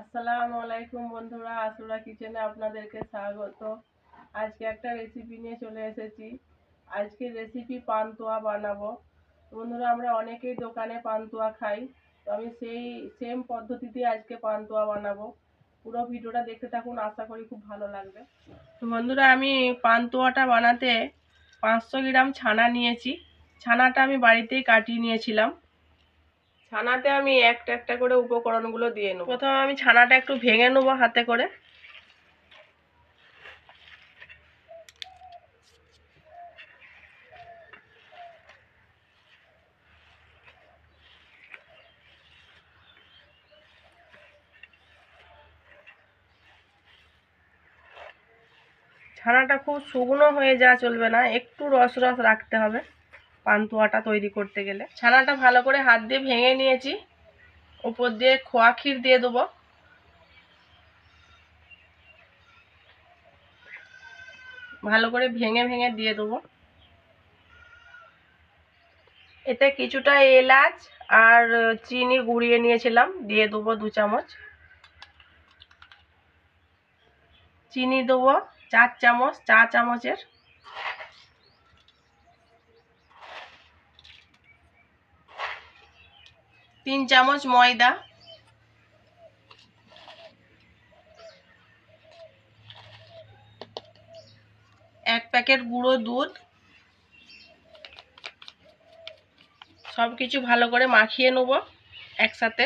আসসালামু আলাইকুম বন্ধুরা আসুরা কিচেনে আপনাদেরকে স্বাগত। আজকে একটা রেসিপি নিয়ে চলে এসেছি। আজকে রেসিপি পান্তুয়া বানাবো। বন্ধুরা, আমরা অনেকেই দোকানে পান্তুয়া খাই, তো আমি সেই সেম পদ্ধতিতে আজকে পান্তুয়া বানাবো। পুরো ভিডিওটা দেখতে থাকুন, আশা করি খুব ভালো লাগবে। তো বন্ধুরা, আমি পান্তুয়াটা বানাতে পাঁচশো গ্রাম ছানা নিয়েছি। ছানাটা আমি বাড়িতেই কাটিয়ে নিয়েছিলাম। ছানাতে আমি একটা একটা করে উপকরণগুলো দিয়ে নেব। প্রথমে আমি ছানাটা একটু ভেঙে নেব হাতে করে। ছানাটা খুব শুকনো হয়ে যাওয়া চলবে না, একটু রস রস রাখতে হবে। পান্তুয়াটা তৈরি করতে গেলে। ছানাটা ভালো করে হাত দিয়ে ভেঙে নিয়েছি। উপর দিয়ে খোয়া ক্ষীর দিয়ে দেবো। ভালো করে ভেঙে ভেঙে দিয়ে দেবো। এতে কিছুটা এলাচ আর চিনি গুঁড়িয়ে নিয়েছিলাম। দিয়ে দেবো দু চামচ। চিনি দেবো চার চামচ, চা চামচের। তিন চামচ ময়দা। এক প্যাকেট গুঁড়ো দুধ। সব কিছু ভালো করে মাখিয়ে নেব একসাথে।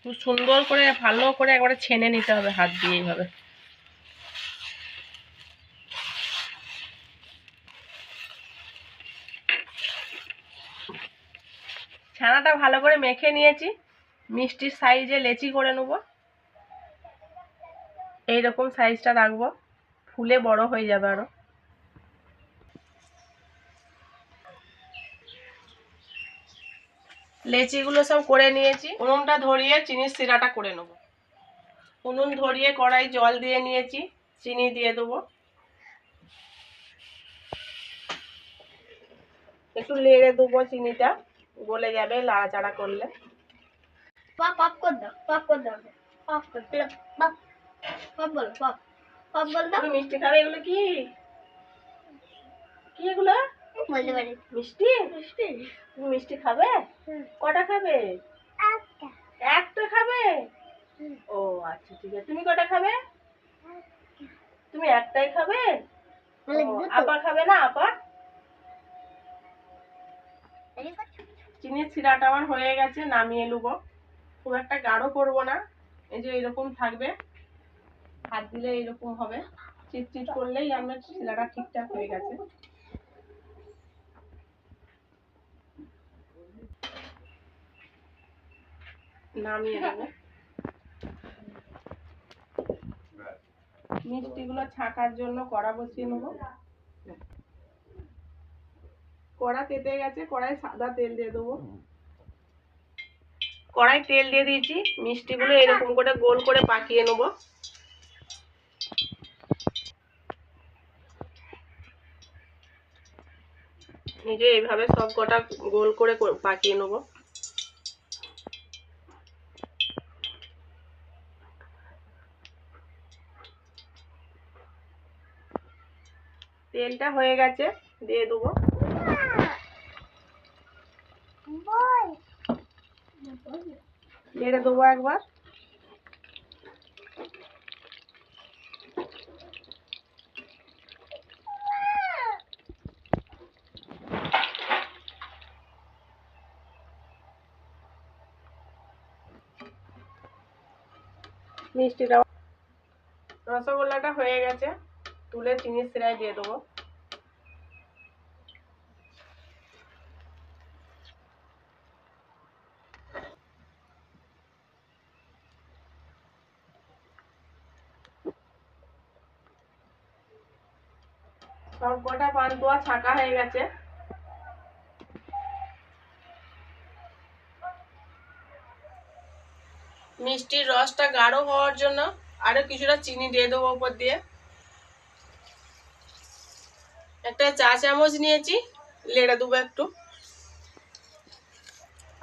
খুব সুন্দর করে, ভালো করে একবারে ছেনে নিতে হবে হাত দিয়ে এইভাবে। ছানাটা ভালো করে মেখে নিয়েছি। মিষ্টির সাইজে লেচি করে নেব। এইরকম সাইজটা রাখব। ফুলে বড় হয়ে যাবে আরও। লেচিগুলো সব করে নিয়েছি। উনুনটা ধরিয়ে চিনির সিরাটা করে নেব। উনুন ধরিয়ে কড়াই জল দিয়ে নিয়েছি। চিনি দিয়ে দেবো। একটু লেড়ে দেবো চিনিটা। গলে যাবে লাড়াচাড়া করলে। পপ পপ কর দাও পপ কর দাও পপ কর পপ পপ বলো পপ পপ বল দাও তুমি মিষ্টি খাবে এগুলো কি? কি এগুলো? বলতে পারি। মিষ্টি? মিষ্টি। তুমি মিষ্টি খাবে? কটা খাবে? একটা। খাবে? ও আচ্ছা ঠিক আছে। তুমি কটা খাবে? তুমি একটাই খাবে? আপা খাবে না আপা? চিনির সিরাটা আমার হয়ে গেছে, নামিয়ে নেব। খুব একটা গাঢ় করব না, এই যে এরকম থাকবে। হাত দিলে এরকম হবে। চিটচিট করলেই আমার শিরাটা ঠিকঠাক হয়ে গেছে। নামিয়ে দেবো মিষ্টিগুলো ছাকার জন্য কড়া বসিয়ে নেব। কড়া তেতে গেছে কড়াই সাদা তেল দিয়ে দেবো। কড়াই তেল দিয়ে দিয়েছি মিষ্টিগুলো এরকম করে গোল করে পাকিয়ে নেব। নিজে এইভাবে সব কটা গোল করে পাকিয়ে নেব। তেলটা হয়ে গেছে দিয়ে দেবো বল নেড়ে দেবো একবার। মিষ্টিটা রসগোল্লাটা হয়ে গেছে। তুলে চিনির সিরায় দিয়ে দেবো। সব কটা পান্তুয়া ছাকা হয়ে গেছে। মিষ্টির রসটা গাঢ় হওয়ার জন্য আরও কিছুটা চিনি দিয়ে দেবো উপর দিয়ে। একটা চা চামচ নিয়েছি, লেড়ে দেবো একটু।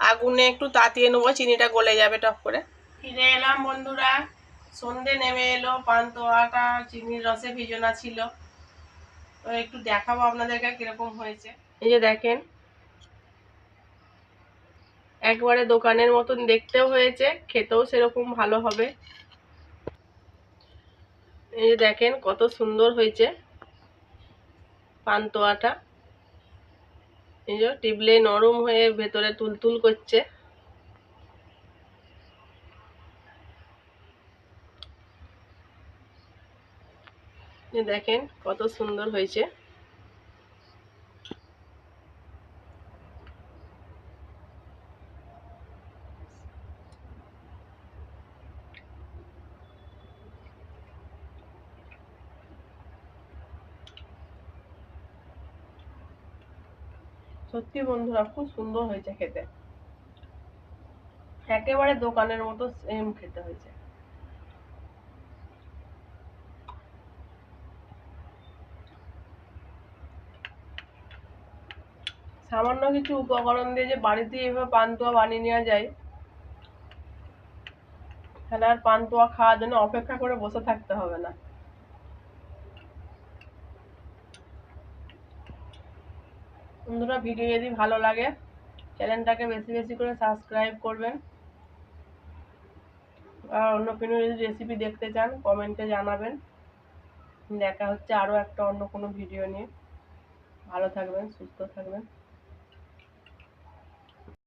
আগুনে একটু তাতিয়ে নেব, চিনিটা গলে যাবে টপ করে। ফিরে এলাম বন্ধুরা, সন্ধে নেমে এলো পান্তোয়াটা চিনির রসে ভিজনা ছিল। একটু দেখাবো আপনাদেরকে কীরকম হয়েছে। এই যে দেখেন, একবারে দোকানের মতন দেখতেও হয়েছে, খেতেও সেরকম ভালো হবে। এই যে দেখেন, কত সুন্দর হয়েছে পান্তোয়াটা। এই যে টিবলে নরম হয়ে ভেতরে তুলতুল করছে। দেখেন কত সুন্দর হয়েছে। সত্যি বন্ধুরা, খুব সুন্দর হয়েছে খেতে। একেবারে দোকানের মতো সেম খেতে হয়েছে। সামান্য কিছু উপকরণ দিয়ে যে বাড়িতে এভাবে পান্তুয়া বানিয়ে নেওয়া যায়। তাহলে আর পান্তুয়া খাওয়ার জন্য অপেক্ষা করে বসে থাকতে হবে না। বন্ধুরা, ভিডিও যদি ভালো লাগে, চ্যানেলটাকে বেশি বেশি করে সাবস্ক্রাইব করবেন। আর অন্য কোনো যদি রেসিপি দেখতে চান কমেন্টে জানাবেন। দেখা হচ্ছে আরও একটা অন্য কোনো ভিডিও নিয়ে। ভালো থাকবেন, সুস্থ থাকবেন।